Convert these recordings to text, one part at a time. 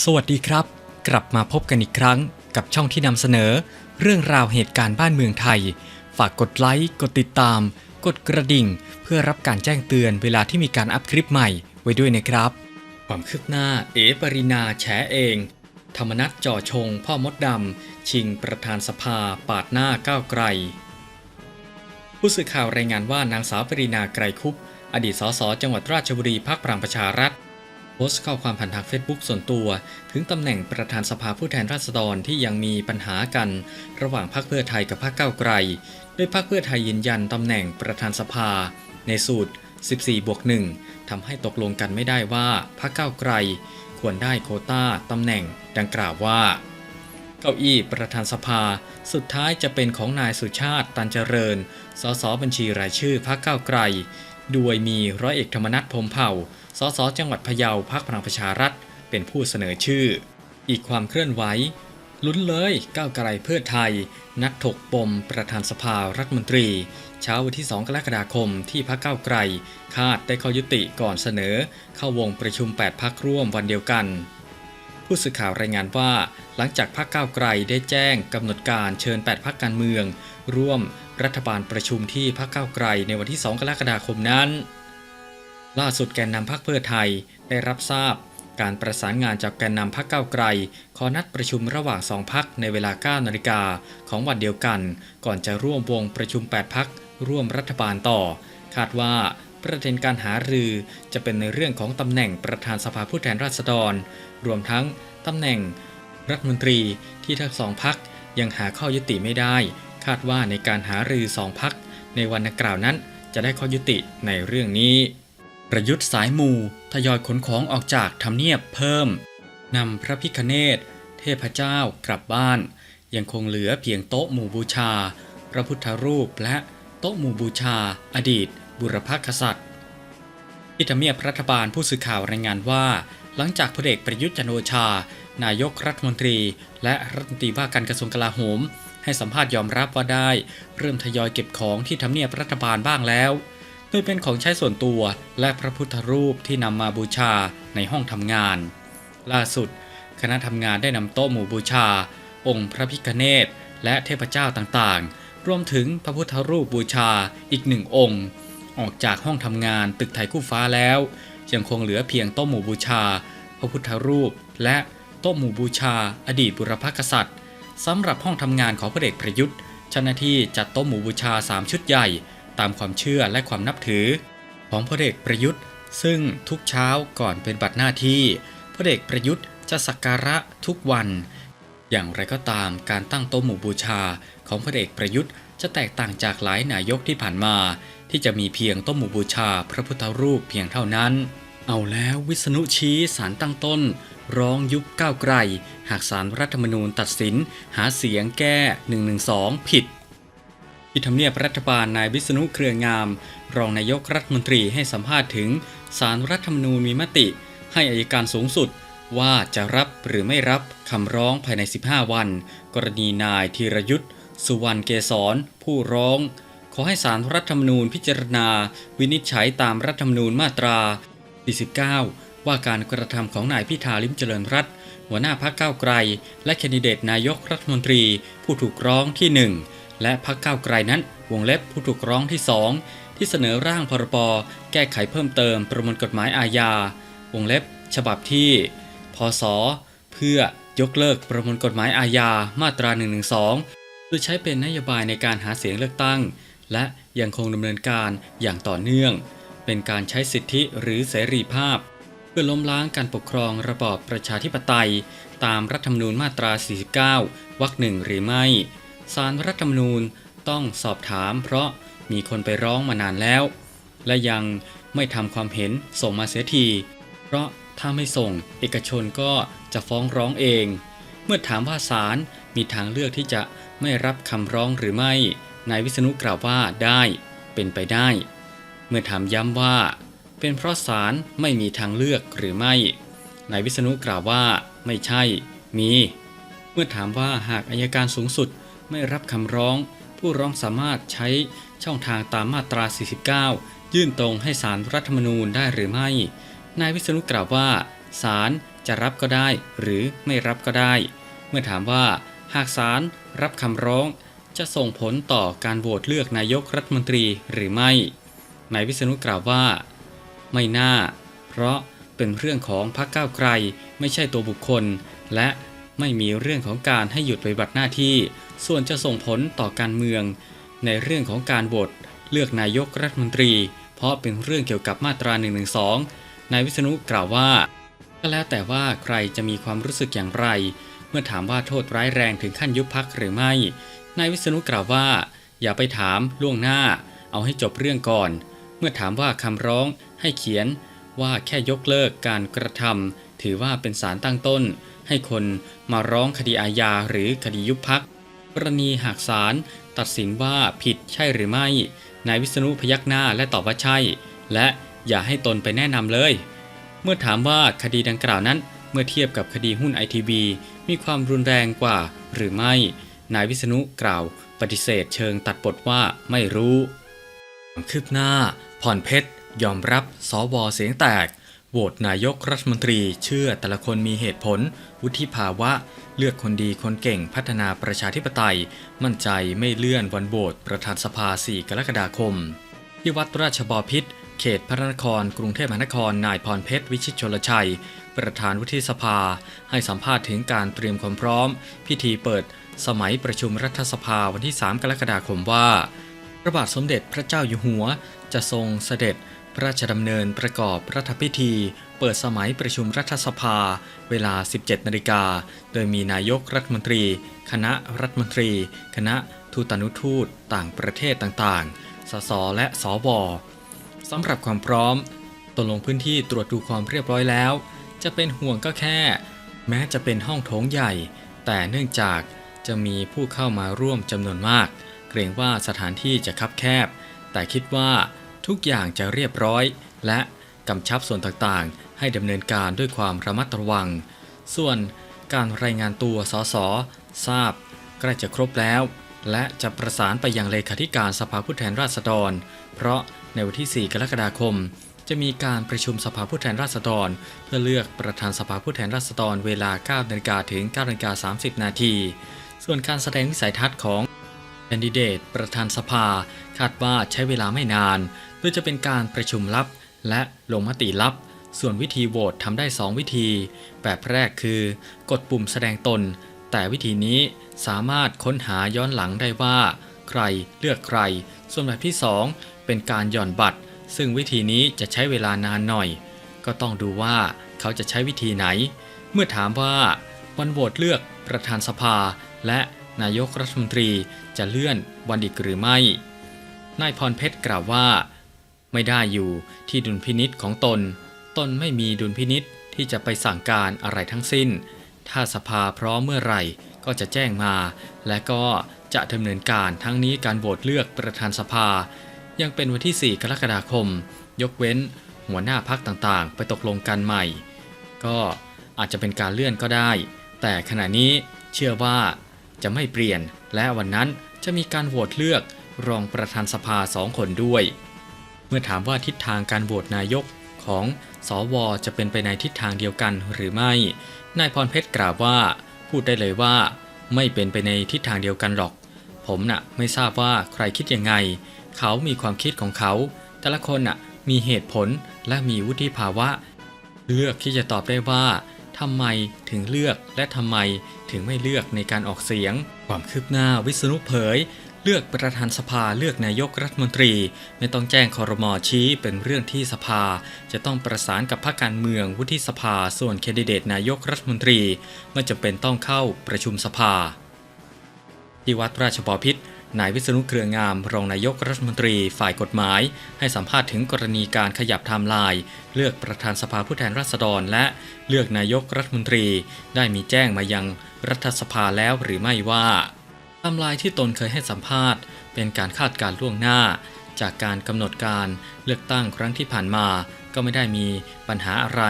สวัสดีครับ กลับมาพบกันอีกครั้งกับช่องที่นำเสนอ เรื่องราวเหตุการณ์บ้านเมืองไทย ฝากกดไลค์ กดติดตาม กดกระดิ่ง เพื่อรับการแจ้งเตือนเวลาที่มีการอัพคลิปใหม่ไว้ด้วยนะครับ ความคืบหน้าเอปรินาแฉเอง ธรรมนัตจ่อชง พ่อมดดำชิงประธานสภาปาดหน้าก้าวไกล ผู้สื่อข่าวรายงานว่านางสาวปรินาไกรคุปอดีตสสจังหวัดราชบุรีพักพลังประชารัฐ โพสต์ข้อความผ่านทางเฟซบุ๊กส่วนตัว ถึงตำแหน่งประธานสภาผู้แทนราษฎรที่ยังมีปัญหากัน ระหว่างพรรคเพื่อไทยกับพรรคก้าวไกล โดยพรรคเพื่อไทยยืนยันตำแหน่งประธานสภา ในสูตร 14 บวก 1ทำให้ตกลงกันไม่ได้ว่าพรรคก้าวไกล ควรได้โคต้าตำแหน่งดังกล่าวว่า เก้าอี้ประธานสภา สุดท้ายจะเป็นของนายสุชาติตันเจริญ สสบัญชีรายชื่อพรรคก้าวไกล โดยมีร้อยเอกธรรมนัฐพรมเผ่า สสจังหวัดพะเยาพรรคพลังประชารัฐ เป็นผู้เสนอชื่อ อีกความเคลื่อนไหวลุ้นเลยก้าวไกลเพื่อไทย นัดถกปมประธานสภารัฐมนตรี เช้าวันที่ 2 กรกฎาคมที่พรรคก้าวไกล คาดได้ข้อยุติก่อนเสนอ เข้าวงประชุม 8 พักร่วมวันเดียวกัน ผู้สื่อข่าวรายงานว่า หลังจากพรรคก้าวไกลได้แจ้งกำหนดการเชิญ 8 พักการเมือง ร่วม รัฐบาลประชุมที่พรรคก้าไกลในวันที่ 2 กรกฎาคมนั้น ล่าสุดแกนนำพรรคเพื่อไทยได้รับทราบ การประสานงานจากแกนนำพรรคก้าไกล ขอนัดประชุมระหว่างสองพักในเวลา 9 นาฬิกาของวันเดียวกัน ก่อนจะร่วมวงประชุม 8 พักร่วมรัฐบาลต่อ คาดว่าประเด็นการหารือจะเป็นในเรื่องของตำแหน่งประธานสภาผู้แทนราษฎร รวมทั้งตำแหน่งรัฐมนตรีที่ทั้งสองพักยังหาข้อยุติไม่ได้ คาดว่าในการหารือสองพักในวันดังกล่าวนั้นจะได้ข้อยุติในเรื่องนี้ ประยุทธ์สายมูทยอยขนของออกจากทำเนียบเพิ่มนำพระพิคเนตเทพเจ้ากลับบ้าน ยังคงเหลือเพียงโต๊ะหมู่บูชา พระพุทธรูปและโต๊ะหมู่บูชา อดีต บุรพกษัตริย์ที่ทำเนียบรัฐบาลผู้สื่อข่าวรายงานว่า หลังจากพลเอกประยุทธ์จันโอชา นายกรัฐมนตรี และรัฐมนตรีว่าการกระทรวงกลาโหม ให้สัมภาษณ์ยอมรับว่าได้ เริ่มทยอยเก็บของที่ทำเนียบรัฐบาลบ้างแล้วโดยเป็นของใช้ส่วนตัวและพระพุทธรูปที่นำมาบูชาในห้องทำงาน ล่าสุด คณะทำงานได้นำโต๊ะหมู่บูชา องค์พระพิฆเนศและเทพเจ้าต่างๆ รวมถึงพระพุทธรูปบูชาอีกหนึ่งองค์ ออกจากห้องทำงานตึกไทยคู่ฟ้าแล้ว ยังคงเหลือเพียงโต๊ะหมู่บูชา พระพุทธรูป และโต๊ะหมู่บูชา อดีตบุรพกษัตริย์ สำหรับห้องทำงานของพลเอกประยุทธ์เจ้าหน้าที่จัดโต๊ะหมู่บูชา 3 ชุดใหญ่ ตามความเชื่อและความนับถือ ของพลเอกประยุทธ์ ซึ่งทุกเช้าก่อนเป็นบัตรหน้าที่พลเอกประยุทธ์จะสักการะทุกวัน อย่างไรก็ตามการตั้งโต๊ะหมู่บูชาของพลเอกประยุทธ์จะแตกต่างจากหลายนายกที่ผ่านมา ที่จะมีเพียงโต๊ะหมู่บูชาพระพุทธรูปเพียงเท่านั้น เอาแล้ววิษณุชี้สารตั้งต้น ร้องยุบก้าวไกล หากสารรัฐธรรมนูญตัดสิน หาเสียงแก้ 112 ผิดที่ทำเนียบรัฐบาลนายวิษณุเครืองาม รองนายกรัฐมนตรีให้สัมภาษณ์ถึงสารรัฐธรรมนูญมีมติ ให้อายการสูงสุดว่าจะรับหรือไม่รับคำร้องภายใน 15 วัน กรณีนายธีรยุทธ์สุวรรณเกษรผู้ร้อง ขอให้สารรัฐธรรมนูญพิจารณา วินิจฉัยตามรัฐธรรมนูญมาตรา 49 ว่าการกระทำของนายพิธาลิมเจริญรัตหัวหน้าพรรคก้าไกล และแคนดิเดตนายกรัฐมนตรี ผู้ถูกร้องที่ 1 และพรรคก้าไกลนั้น วงเล็บผู้ถูกร้องที่ 2 ที่เสนอร่างพรบแก้ไขเพิ่มเติมประมวลกฎหมายอาญา วงเล็บ ฉบับที่ พศ เพื่อยกเลิกประมวลกฎหมายอาญามาตรา 112 โดยใช้เป็นนโยบายในการหาเสียงเลือกตั้ง และยังคงดำเนินการอย่างต่อเนื่อง เป็นการใช้สิทธิหรือเสรีภาพ เพื่อล้มล้างการปกครองระบอบประชาธิปไตย ตามรัฐธรรมนูญมาตรา 49 วรรคหนึ่งหรือไม่ศาลรัฐธรรมนูญต้องสอบถาม เพราะมีคนไปร้องมานานแล้ว และยังไม่ทำความเห็นส่งมาเสียที เพราะถ้าไม่ส่งเอกชนก็จะฟ้องร้องเอง เมื่อถามว่าศาลมีทางเลือกที่จะไม่รับคำร้องหรือไม่ นายวิษณุกล่าวว่าได้ เป็นไปได้ มื่อถามย้ำว่า เป็นเพราะศาลไม่มีทางเลือกหรือไม่นายวิษณุกล่าวว่าไม่ใช่ มี เมื่อถามว่าหากอายการสูงสุดไม่รับคำร้อง ผู้ร้องสามารถใช้ช่องทางตามมาตรา 49 ยื่นตรงให้ศาลรัฐธรรมนูญได้หรือไม่ นายวิษณุกล่าวว่าศาลจะรับก็ได้หรือไม่รับก็ได้ เมื่อถามว่าหากศาลรับคำร้อง จะส่งผลต่อการโหวตเลือกนายกรัฐมนตรีหรือไม่ นายวิษณุกล่าวว่า ไม่น่า เพราะเป็นเรื่องของพรรคก้าวไกลไม่ใช่ตัวบุคคล และไม่มีเรื่องของการให้หยุดปฏิบัติหน้าที่ ส่วนจะส่งผลต่อการเมือง ในเรื่องของการโหวตเลือกนายกรัฐมนตรี เพราะเป็นเรื่องเกี่ยวกับมาตรา1นึนายวิษณุกล่าวว่า ก็แล้วแต่ว่าใครจะมีความรู้สึกอย่างไร เมื่อถามว่าโทษร้ายแรงถึงขั้นยุบพักหรือไม่นายวิษณุกล่าวว่า อย่าไปถามล่วงหน้า เอาให้จบเรื่องก่อน มื่อถามว่าคำร้องให้เขียนว่าแค่ยกเลิกการกระทำถือว่าเป็นสารตั้งต้น ให้คนมาร้องคดีอาญาหรือคดียุบพักกรณีหากศาลตัดสินว่าผิดใช่หรือไม่ นายวิษณุพยักหน้าและตอบว่าใช่ และอย่าให้ตนไปแนะนำเลย เมื่อถามว่าคดีดังกล่าวนั้น เมื่อเทียบกับคดีหุ้นไอทีบีมีความรุนแรงกว่าหรือไม่ นายวิษณุกล่าว ปฏิเสธเชิงตัดบทว่าไม่รู้ คืบหน้าผ่อนเพชร ยอมรับสวเสียงแตก โหวตนายกรัฐมนตรี เชื่อแต่ละคนมีเหตุผล วุฒิภาวะ เลือกคนดีคนเก่งพัฒนาประชาธิปไตย มั่นใจไม่เลื่อนวันโหวตประธานสภา 4 กรกฎาคม ที่วัดราชบอพิษเขตพระนคร กรุงเทพมหานคร นายพรเพชร วิชิตชลชัย ประธานวุฒิสภา ให้สัมภาษณ์ถึงการเตรียมความพร้อม พิธีเปิด สมัยประชุมรัฐสภาวันที่ 3 กรกฎาคมว่า พระบาทสมเด็จพระเจ้าอยู่หัว จะทรงเสด็จพระราชดำเนินประกอบรัฐพิธี เปิดสมัยประชุมรัฐสภา เวลา 17 นาฬิกา โดยมีนายกรัฐมนตรี คณะรัฐมนตรี คณะทูตานุทูตต่างประเทศต่างๆ สส และสวสำหรับความพร้อมตนลงพื้นที่ตรวจดูความเรียบร้อยแล้ว จะเป็นห่วงก็แค่ แม้จะเป็นห้องโถงใหญ่ แต่เนื่องจากจะมีผู้เข้ามาร่วมจำนวนมาก เกรงว่าสถานที่จะคับแคบ แต่คิดว่าทุกอย่างจะเรียบร้อย และกำชับส่วนต่างๆ ให้ดำเนินการด้วยความระมัดระวัง ส่วนการรายงานตัวสสทราบใกล้จะครบแล้ว และจะประสานไปยังเลขาธิการสภาผู้แทนราษฎร เพราะในวันที่ 4 กรกฎาคม จะมีการประชุมสภาผู้แทนราษฎร เพื่อเลือกประธานสภาผู้แทนราษฎรเวลา9นาฬิกาถึง9นาฬิกา30 นาที ส่วนการแสดงวิสัยทัศน์ของ คนดิเดตประธานสภาคาดว่าใช้เวลาไม่นานโดยจะเป็นการประชุมลับและลงมติลับ ส่วนวิธีโหวตทำได้ 2 วิธี แบบแรกคือกดปุ่มแสดงตน แต่วิธีนี้สามารถค้นหาย้อนหลังได้ว่า ใครเลือกใคร ส่วนแบบที่ 2 เป็นการหย่อนบัตร ซึ่งวิธีนี้จะใช้เวลานานหน่อย ก็ต้องดูว่าเขาจะใช้วิธีไหน เมื่อถามว่าวันโหวตเลือกประธานสภาและ นายกรัฐมนตรีจะเลื่อนวันอีกหรือไม่ นายพรเพชรกล่าวว่า ไม่ได้อยู่ที่ดุลพินิษของตน ตนไม่มีดุลพินิษที่จะไปสั่งการอะไรทั้งสิ้น ถ้าสภาพร้อมเมื่อไหร่ก็จะแจ้งมา และก็จะดำเนินการทั้งนี้การโหวตเลือกประธานสภา ยังเป็นวันที่ 4 กรกฎาคม ยกเว้น หัวหน้าพักต่างๆ ไปตกลงกันใหม่ ก็อาจจะเป็นการเลื่อนก็ได้ แต่ขณะนี้เชื่อว่า จะไม่เปลี่ยน และวันนั้นจะมีการโหวตเลือกรองประธานสภาสองคนด้วย เมื่อถามว่าทิศทางการโหวตนายกของสวจะเป็นไปในทิศทางเดียวกันหรือไม่ นายพรเพชรกล่าวว่า พูดได้เลยว่า ไม่เป็นไปในทิศทางเดียวกันหรอก ผมน่ะไม่ทราบว่าใครคิดยังไง เขามีความคิดของเขา แต่ละคนน่ะมีเหตุผลและมีวุฒิภาวะ เลือกที่จะตอบได้ว่า ทำไมถึงเลือกและทำไมถึงไม่เลือกในการออกเสียง ความคืบหน้าวิษณุเผย เลือกประธานสภาเลือกนายกรัฐมนตรี ไม่ต้องแจ้งคอรมอชี้เป็นเรื่องที่สภา จะต้องประสานกับพรรคการเมืองวุฒิสภาส่วนแคนดิเดตนายกรัฐมนตรีไม่จำเป็นต้องเข้าประชุมสภาที่วัดราชบพิษ นายวิษณุเครืองาม รองนายกรัฐมนตรีฝ่ายกฎหมาย ให้สัมภาษณ์ถึงกรณีการขยับไทม์ไลน์เลือกประธานสภาผู้แทนราษฎร และเลือกนายกรัฐมนตรี ได้มีแจ้งมายังรัฐสภาแล้วหรือไม่ว่าไทม์ไลน์ที่ตนเคยให้สัมภาษณ์ เป็นการคาดการล่วงหน้า จากการกำหนดการเลือกตั้งครั้งที่ผ่านมา ก็ไม่ได้มีปัญหาอะไร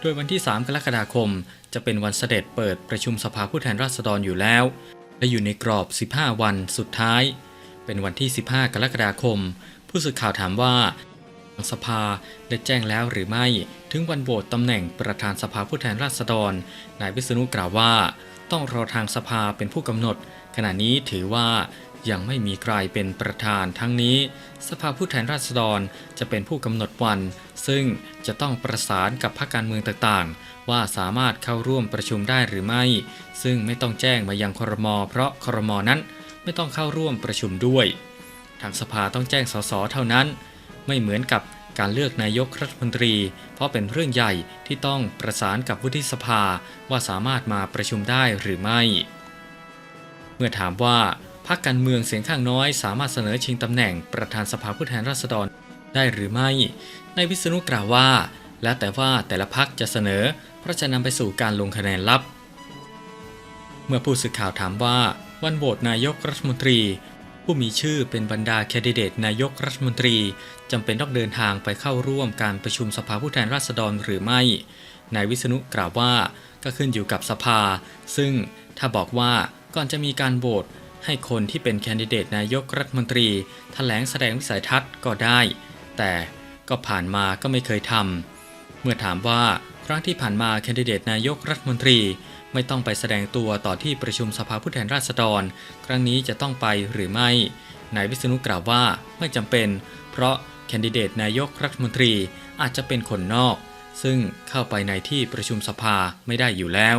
โดยวันที่ 3 กรกฎาคม จะเป็นวันเสด็จเปิดประชุมสภาผู้แทนราษฎรอยู่แล้ว และอยู่ในกรอบ 15 วันสุดท้าย เป็นวันที่ 15 กรกฎาคม ผู้สื่อข่าวถามว่าสภาได้แจ้งแล้วหรือไม่ถึงวันโหวตตำแหน่งประธานสภาผู้แทนราษฎร นายวิษณุกล่าวว่า ต้องรอทางสภาเป็นผู้กำหนด ขณะนี้ถือว่า ยังไม่มีใครเป็นประธานทั้งนี้ สภาผู้แทนราษฎรจะเป็นผู้กำหนดวัน ซึ่งจะต้องประสานกับพรรคการเมืองต่างๆ ว่าสามารถเข้าร่วมประชุมได้หรือไม่ ซึ่งไม่ต้องแจ้งมายังครม เพราะครมนั้นไม่ต้องเข้าร่วมประชุมด้วย ทางสภาต้องแจ้งสสเท่านั้น ไม่เหมือนกับการเลือกนายกรัฐมนตรี เพราะเป็นเรื่องใหญ่ที่ต้องประสานกับวุฒิสภาว่าสามารถมาประชุมได้หรือไม่ เมื่อถามว่า พรรคการเมืองเสียงข้างน้อย สามารถเสนอชิงตำแหน่งประธานสภาผู้แทนราษฎรได้หรือไม่นายวิษณุกล่าวว่า แล้วแต่ว่าแต่ละพรรคจะเสนอ เพราะจะนำไปสู่การลงคะแนนลับ เมื่อผู้สื่อข่าวถามว่าวันโหวตนายกรัฐมนตรี ผู้มีชื่อเป็นบรรดาแคนดิเดตนายกรัฐมนตรีจำเป็นต้องเดินทางไปเข้าร่วมการประชุมสภาผู้แทนราษฎรหรือไม่ นายวิษณุกล่าวว่าก็ขึ้นอยู่กับสภา ซึ่งถ้าบอกว่าก่อนจะมีการโหวต ให้คนที่เป็นแคนดิเดตนายกรัฐมนตรีแถลงแสดงวิสัยทัศน์ก็ได้ แต่ก็ผ่านมาก็ไม่เคยทำเมื่อถามว่าครั้งที่ผ่านมาแคนดิเดตนายกรัฐมนตรีไม่ต้องไปแสดงตัวต่อที่ประชุมสภาผู้แทนราษฎร ครั้งนี้จะต้องไปหรือไม่นายวิษณุกล่าวว่าไม่จำเป็น เพราะแคนดิเดตนายกรัฐมนตรีอาจจะเป็นคนนอก ซึ่งเข้าไปในที่ประชุมสภาไม่ได้อยู่แล้ว